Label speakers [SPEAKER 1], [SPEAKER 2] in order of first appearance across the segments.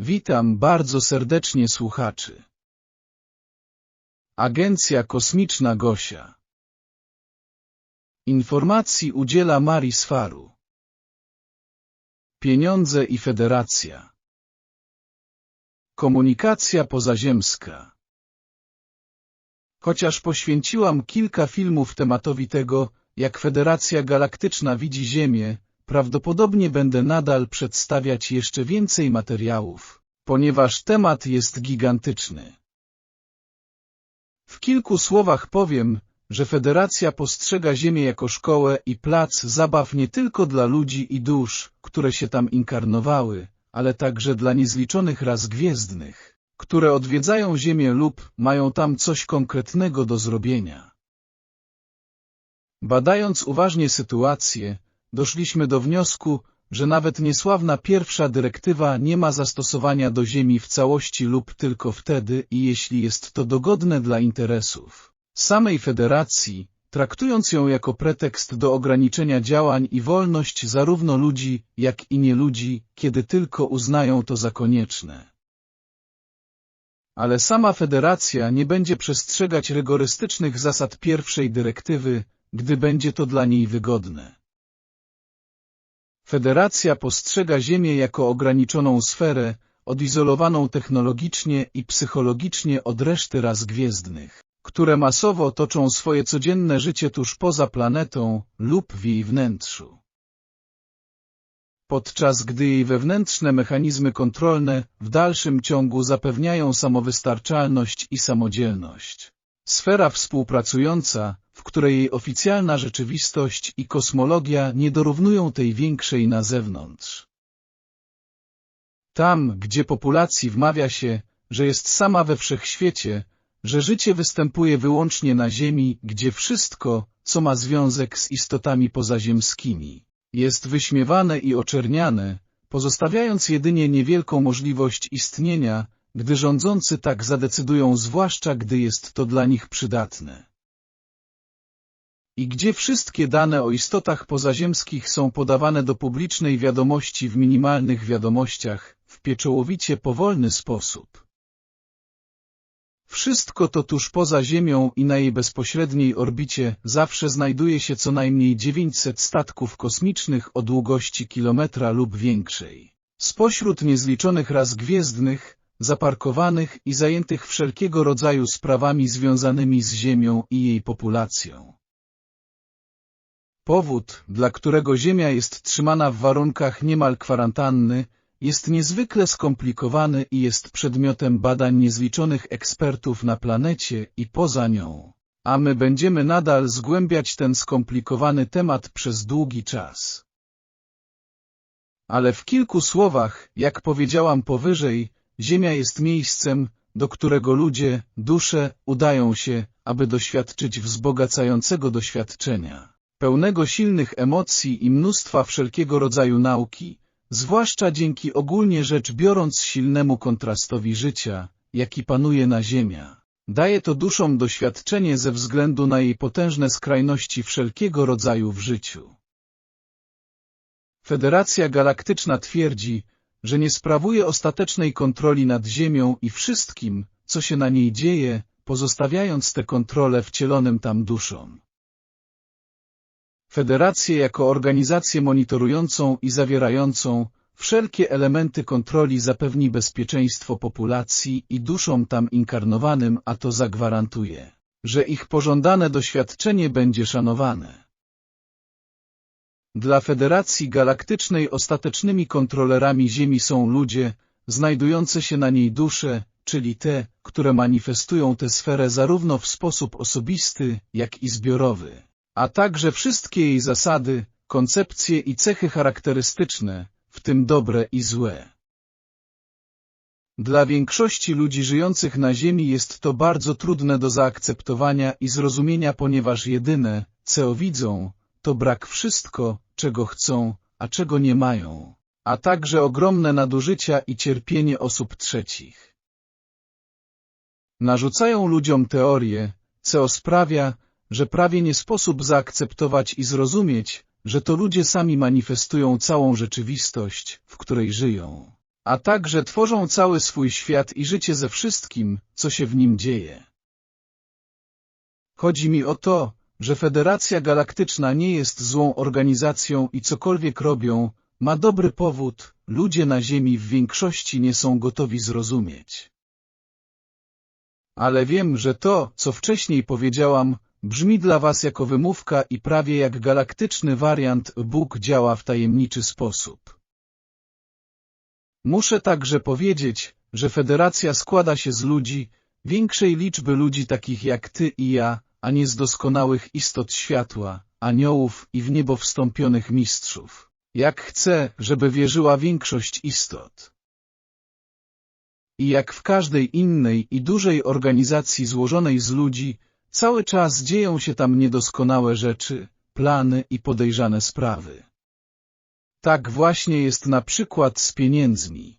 [SPEAKER 1] Witam bardzo serdecznie słuchaczy. Agencja Kosmiczna Gosia. Informacji udziela Marii Sfaru Pieniądze i Federacja. Komunikacja pozaziemska. Chociaż poświęciłam kilka filmów tematowi tego, jak Federacja Galaktyczna widzi Ziemię, prawdopodobnie będę nadal przedstawiać jeszcze więcej materiałów, ponieważ temat jest gigantyczny. W kilku słowach powiem, że Federacja postrzega Ziemię jako szkołę i plac zabaw nie tylko dla ludzi i dusz, które się tam inkarnowały, ale także dla niezliczonych ras gwiezdnych, które odwiedzają Ziemię lub mają tam coś konkretnego do zrobienia. Badając uważnie sytuację, doszliśmy do wniosku, że nawet niesławna pierwsza dyrektywa nie ma zastosowania do Ziemi w całości lub tylko wtedy i jeśli jest to dogodne dla interesów samej federacji, traktując ją jako pretekst do ograniczenia działań i wolność zarówno ludzi, jak i nieludzi, kiedy tylko uznają to za konieczne. Ale sama federacja nie będzie przestrzegać rygorystycznych zasad pierwszej dyrektywy, gdy będzie to dla niej wygodne. Federacja postrzega Ziemię jako ograniczoną sferę, odizolowaną technologicznie i psychologicznie od reszty ras gwiezdnych, które masowo toczą swoje codzienne życie tuż poza planetą lub w jej wnętrzu. Podczas gdy jej wewnętrzne mechanizmy kontrolne w dalszym ciągu zapewniają samowystarczalność i samodzielność. Sfera współpracująca, w której oficjalna rzeczywistość i kosmologia nie dorównują tej większej na zewnątrz. Tam, gdzie populacji wmawia się, że jest sama we wszechświecie, że życie występuje wyłącznie na Ziemi, gdzie wszystko, co ma związek z istotami pozaziemskimi, jest wyśmiewane i oczerniane, pozostawiając jedynie niewielką możliwość istnienia, gdy rządzący tak zadecydują zwłaszcza gdy jest to dla nich przydatne. I gdzie wszystkie dane o istotach pozaziemskich są podawane do publicznej wiadomości w minimalnych wiadomościach, w pieczołowicie powolny sposób. Wszystko to tuż poza Ziemią i na jej bezpośredniej orbicie zawsze znajduje się co najmniej 900 statków kosmicznych o długości kilometra lub większej. Spośród niezliczonych ras gwiezdnych, zaparkowanych i zajętych wszelkiego rodzaju sprawami związanymi z Ziemią i jej populacją. Powód, dla którego Ziemia jest trzymana w warunkach niemal kwarantanny, jest niezwykle skomplikowany i jest przedmiotem badań niezliczonych ekspertów na planecie i poza nią. A my będziemy nadal zgłębiać ten skomplikowany temat przez długi czas. Ale w kilku słowach, jak powiedziałam powyżej, Ziemia jest miejscem, do którego ludzie, dusze, udają się, aby doświadczyć wzbogacającego doświadczenia, pełnego silnych emocji i mnóstwa wszelkiego rodzaju nauki, zwłaszcza dzięki ogólnie rzecz biorąc silnemu kontrastowi życia, jaki panuje na Ziemia. Daje to duszom doświadczenie ze względu na jej potężne skrajności wszelkiego rodzaju w życiu. Federacja Galaktyczna twierdzi, że nie sprawuje ostatecznej kontroli nad Ziemią i wszystkim, co się na niej dzieje, pozostawiając tę kontrolę wcielonym tam duszom. Federację jako organizację monitorującą i zawierającą wszelkie elementy kontroli zapewni bezpieczeństwo populacji i duszom tam inkarnowanym, a to zagwarantuje, że ich pożądane doświadczenie będzie szanowane. Dla Federacji Galaktycznej ostatecznymi kontrolerami Ziemi są ludzie, znajdujące się na niej dusze, czyli te, które manifestują tę sferę zarówno w sposób osobisty, jak i zbiorowy, a także wszystkie jej zasady, koncepcje i cechy charakterystyczne, w tym dobre i złe. Dla większości ludzi żyjących na Ziemi jest to bardzo trudne do zaakceptowania i zrozumienia, ponieważ jedyne, co widzą, to brak wszystko, czego chcą, a czego nie mają, a także ogromne nadużycia i cierpienie osób trzecich. Narzucają ludziom teorię, co sprawia, że prawie nie sposób zaakceptować i zrozumieć, że to ludzie sami manifestują całą rzeczywistość, w której żyją. a także tworzą cały swój świat i życie ze wszystkim, co się w nim dzieje. Chodzi mi o to, że Federacja Galaktyczna nie jest złą organizacją i cokolwiek robią, ma dobry powód, ludzie na Ziemi w większości nie są gotowi zrozumieć. Ale wiem, że to, co wcześniej powiedziałam, brzmi dla was jako wymówka i prawie jak galaktyczny wariant Bóg działa w tajemniczy sposób. Muszę także powiedzieć, że Federacja składa się z ludzi, większej liczby ludzi takich jak ty i ja, a nie z doskonałych istot światła, aniołów i w niebo wstąpionych mistrzów. Jak chcę, żeby wierzyła większość istot. I jak w każdej innej i dużej organizacji złożonej z ludzi, cały czas dzieją się tam niedoskonałe rzeczy, plany i podejrzane sprawy. Tak właśnie jest na przykład z pieniędzmi.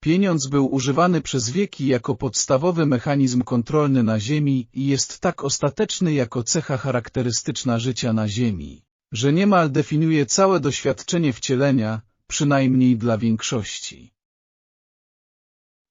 [SPEAKER 1] Pieniądz był używany przez wieki jako podstawowy mechanizm kontrolny na Ziemi i jest tak ostateczny jako cecha charakterystyczna życia na Ziemi, że niemal definiuje całe doświadczenie wcielenia, przynajmniej dla większości.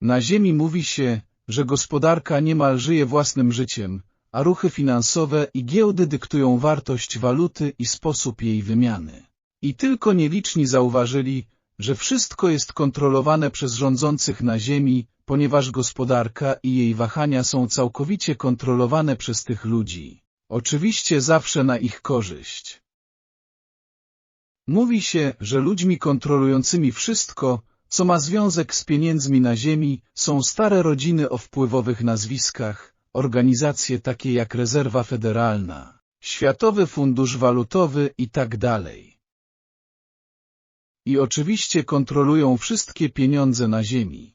[SPEAKER 1] Na Ziemi mówi się, że gospodarka niemal żyje własnym życiem, a ruchy finansowe i giełdy dyktują wartość waluty i sposób jej wymiany. I tylko nieliczni zauważyli, że wszystko jest kontrolowane przez rządzących na ziemi, ponieważ gospodarka i jej wahania są całkowicie kontrolowane przez tych ludzi. Oczywiście zawsze na ich korzyść. Mówi się, że ludźmi kontrolującymi wszystko, co ma związek z pieniędzmi na ziemi, są stare rodziny o wpływowych nazwiskach, organizacje takie jak Rezerwa Federalna, Światowy Fundusz Walutowy i tak dalej. I oczywiście kontrolują wszystkie pieniądze na ziemi.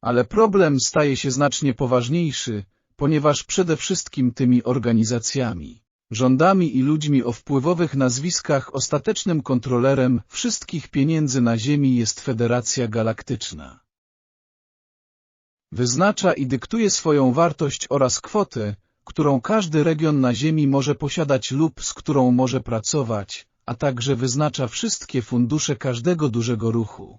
[SPEAKER 1] Ale problem staje się znacznie poważniejszy, ponieważ przede wszystkim tymi organizacjami, rządami i ludźmi o wpływowych nazwiskach ostatecznym kontrolerem wszystkich pieniędzy na Ziemi jest Federacja Galaktyczna. Wyznacza i dyktuje swoją wartość oraz kwotę, którą każdy region na Ziemi może posiadać lub z którą może pracować, a także wyznacza wszystkie fundusze każdego dużego ruchu.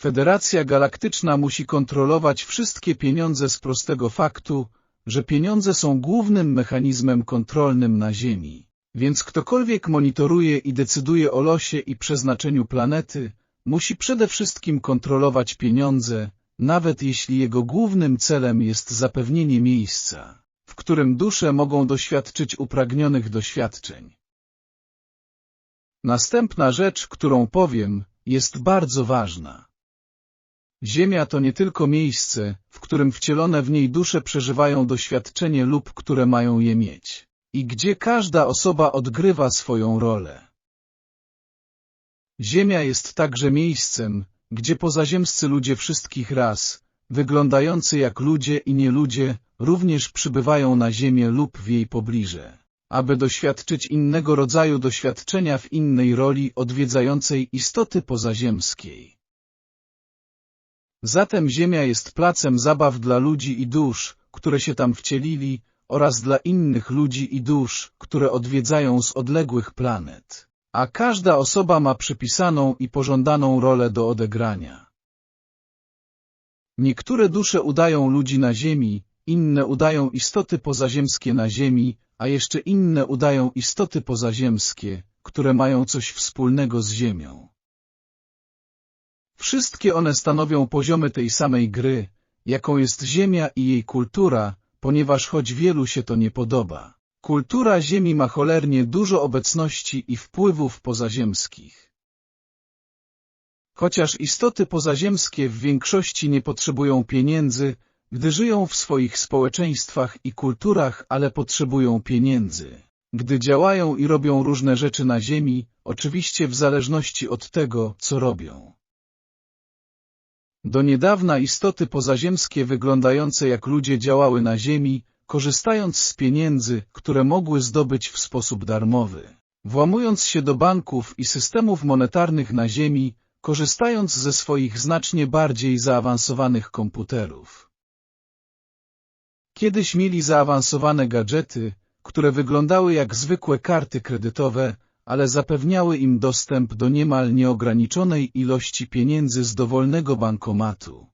[SPEAKER 1] Federacja Galaktyczna musi kontrolować wszystkie pieniądze z prostego faktu, że pieniądze są głównym mechanizmem kontrolnym na Ziemi. Więc ktokolwiek monitoruje i decyduje o losie i przeznaczeniu planety, musi przede wszystkim kontrolować pieniądze, nawet jeśli jego głównym celem jest zapewnienie miejsca, w którym dusze mogą doświadczyć upragnionych doświadczeń. Następna rzecz, którą powiem, jest bardzo ważna. Ziemia to nie tylko miejsce, w którym wcielone w niej dusze przeżywają doświadczenie lub które mają je mieć. I gdzie każda osoba odgrywa swoją rolę. Ziemia jest także miejscem, gdzie pozaziemscy ludzie wszystkich ras, wyglądający jak ludzie i nieludzie, również przybywają na Ziemię lub w jej pobliże, aby doświadczyć innego rodzaju doświadczenia w innej roli odwiedzającej istoty pozaziemskiej. Zatem Ziemia jest placem zabaw dla ludzi i dusz, które się tam wcielili, oraz dla innych ludzi i dusz, które odwiedzają z odległych planet. A każda osoba ma przypisaną i pożądaną rolę do odegrania. Niektóre dusze udają ludzi na Ziemi, inne udają istoty pozaziemskie na Ziemi, a jeszcze inne udają istoty pozaziemskie, które mają coś wspólnego z Ziemią. Wszystkie one stanowią poziomy tej samej gry, jaką jest Ziemia i jej kultura, ponieważ choć wielu się to nie podoba. Kultura Ziemi ma cholernie dużo obecności i wpływów pozaziemskich. Chociaż istoty pozaziemskie w większości nie potrzebują pieniędzy, gdy żyją w swoich społeczeństwach i kulturach, ale potrzebują pieniędzy. Gdy działają i robią różne rzeczy na Ziemi, oczywiście w zależności od tego, co robią. Do niedawna istoty pozaziemskie wyglądające jak ludzie działały na Ziemi, korzystając z pieniędzy, które mogły zdobyć w sposób darmowy. Włamując się do banków i systemów monetarnych na Ziemi, korzystając ze swoich znacznie bardziej zaawansowanych komputerów. Kiedyś mieli zaawansowane gadżety, które wyglądały jak zwykłe karty kredytowe, ale zapewniały im dostęp do niemal nieograniczonej ilości pieniędzy z dowolnego bankomatu.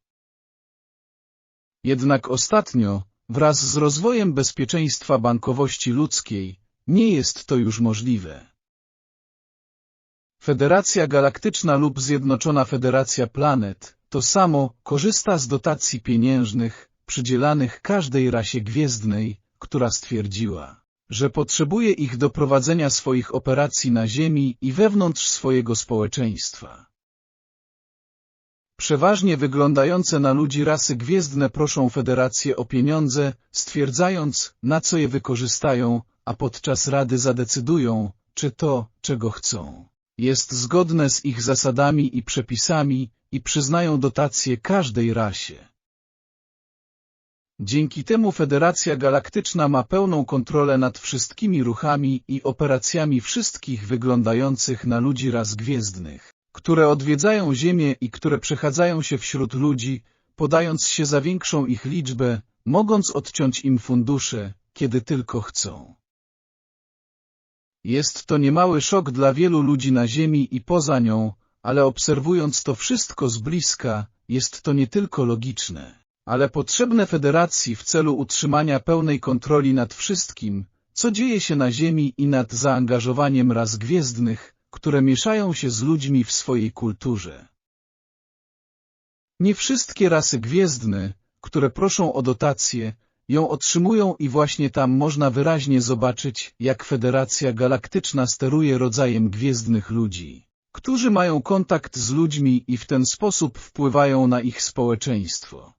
[SPEAKER 1] Jednak ostatnio, wraz z rozwojem bezpieczeństwa bankowości ludzkiej, nie jest to już możliwe. Federacja Galaktyczna lub Zjednoczona Federacja Planet to samo korzysta z dotacji pieniężnych przydzielanych każdej rasie gwiezdnej, która stwierdziła, że potrzebuje ich do prowadzenia swoich operacji na Ziemi i wewnątrz swojego społeczeństwa. Przeważnie wyglądające na ludzi rasy gwiezdne proszą Federację o pieniądze, stwierdzając, na co je wykorzystają, a podczas Rady zadecydują, czy to, czego chcą, jest zgodne z ich zasadami i przepisami i przyznają dotacje każdej rasie. Dzięki temu Federacja Galaktyczna ma pełną kontrolę nad wszystkimi ruchami i operacjami wszystkich wyglądających na ludzi ras gwiezdnych, które odwiedzają Ziemię i które przechadzają się wśród ludzi, podając się za większą ich liczbę, mogąc odciąć im fundusze, kiedy tylko chcą. Jest to niemały szok dla wielu ludzi na Ziemi i poza nią, ale obserwując to wszystko z bliska, jest to nie tylko logiczne, ale potrzebne federacji w celu utrzymania pełnej kontroli nad wszystkim, co dzieje się na Ziemi i nad zaangażowaniem ras gwiezdnych, które mieszają się z ludźmi w swojej kulturze. Nie wszystkie rasy gwiezdne, które proszą o dotacje, ją otrzymują i właśnie tam można wyraźnie zobaczyć, jak Federacja Galaktyczna steruje rodzajem gwiezdnych ludzi, którzy mają kontakt z ludźmi i w ten sposób wpływają na ich społeczeństwo.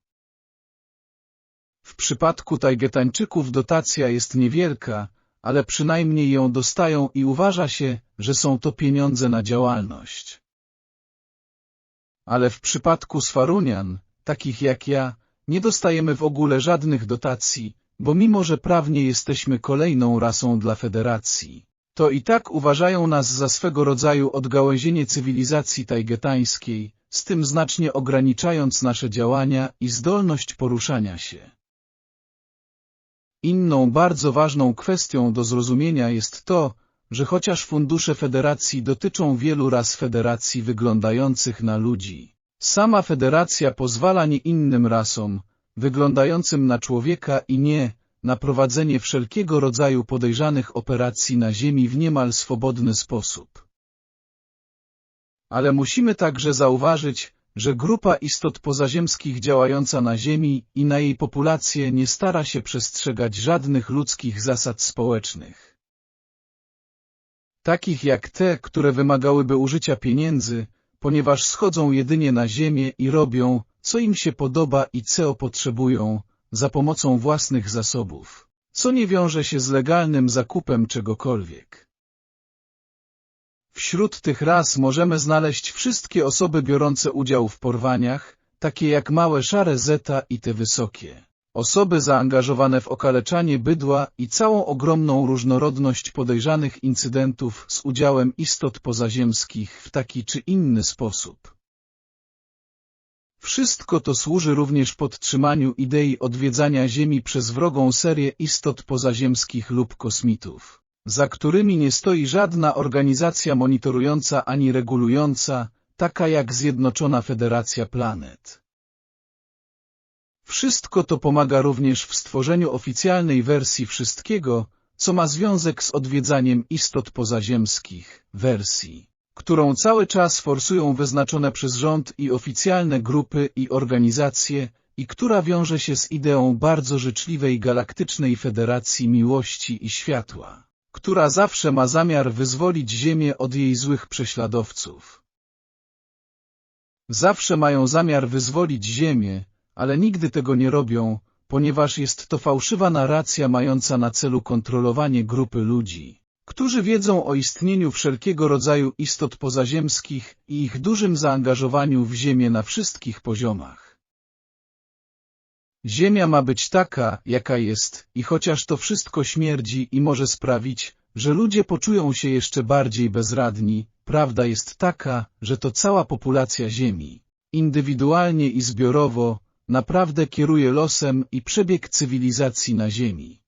[SPEAKER 1] Przypadku Tajgetańczyków dotacja jest niewielka, ale przynajmniej ją dostają i uważa się, że są to pieniądze na działalność. Ale w przypadku Sfarunian, takich jak ja, nie dostajemy w ogóle żadnych dotacji, bo mimo, że prawnie jesteśmy kolejną rasą dla federacji, to i tak uważają nas za swego rodzaju odgałęzienie cywilizacji tajgetańskiej, z tym znacznie ograniczając nasze działania i zdolność poruszania się. Inną bardzo ważną kwestią do zrozumienia jest to, że chociaż fundusze federacji dotyczą wielu ras federacji wyglądających na ludzi, sama federacja pozwala nie innym rasom, wyglądającym na człowieka i nie, na prowadzenie wszelkiego rodzaju podejrzanych operacji na Ziemi w niemal swobodny sposób. Ale musimy także zauważyć, że grupa istot pozaziemskich działająca na Ziemi i na jej populację nie stara się przestrzegać żadnych ludzkich zasad społecznych. Takich jak te, które wymagałyby użycia pieniędzy, ponieważ schodzą jedynie na ziemię i robią, co im się podoba i co potrzebują, za pomocą własnych zasobów, co nie wiąże się z legalnym zakupem czegokolwiek. Wśród tych ras możemy znaleźć wszystkie osoby biorące udział w porwaniach, takie jak małe szare zeta i te wysokie. Osoby zaangażowane w okaleczanie bydła i całą ogromną różnorodność podejrzanych incydentów z udziałem istot pozaziemskich w taki czy inny sposób. Wszystko to służy również podtrzymaniu idei odwiedzania Ziemi przez wrogą serię istot pozaziemskich lub kosmitów za którymi nie stoi żadna organizacja monitorująca ani regulująca, taka jak Zjednoczona Federacja Planet. Wszystko to pomaga również w stworzeniu oficjalnej wersji wszystkiego, co ma związek z odwiedzaniem istot pozaziemskich, wersji, którą cały czas forsują wyznaczone przez rząd i oficjalne grupy i organizacje, i która wiąże się z ideą bardzo życzliwej galaktycznej federacji miłości i światła która zawsze ma zamiar wyzwolić Ziemię od jej złych prześladowców. Zawsze mają zamiar wyzwolić Ziemię, ale nigdy tego nie robią, ponieważ jest to fałszywa narracja mająca na celu kontrolowanie grupy ludzi, którzy wiedzą o istnieniu wszelkiego rodzaju istot pozaziemskich i ich dużym zaangażowaniu w Ziemię na wszystkich poziomach. Ziemia ma być taka, jaka jest i chociaż to wszystko śmierdzi i może sprawić, że ludzie poczują się jeszcze bardziej bezradni, prawda jest taka, że to cała populacja Ziemi, indywidualnie i zbiorowo, naprawdę kieruje losem i przebieg cywilizacji na Ziemi.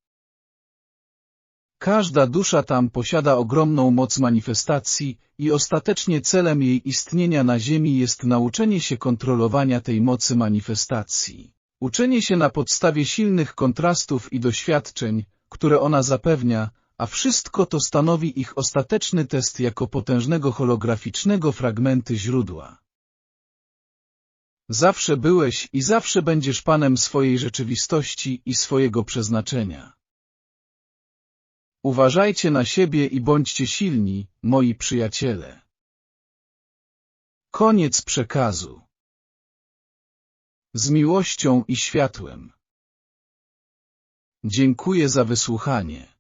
[SPEAKER 1] Każda dusza tam posiada ogromną moc manifestacji i ostatecznie celem jej istnienia na Ziemi jest nauczenie się kontrolowania tej mocy manifestacji. Uczenie się na podstawie silnych kontrastów i doświadczeń, które ona zapewnia, a wszystko to stanowi ich ostateczny test jako potężnego holograficznego fragmenty źródła. Zawsze byłeś i zawsze będziesz panem swojej rzeczywistości i swojego przeznaczenia. Uważajcie na siebie i bądźcie silni, moi przyjaciele. Koniec przekazu. Z miłością i światłem. Dziękuję za wysłuchanie.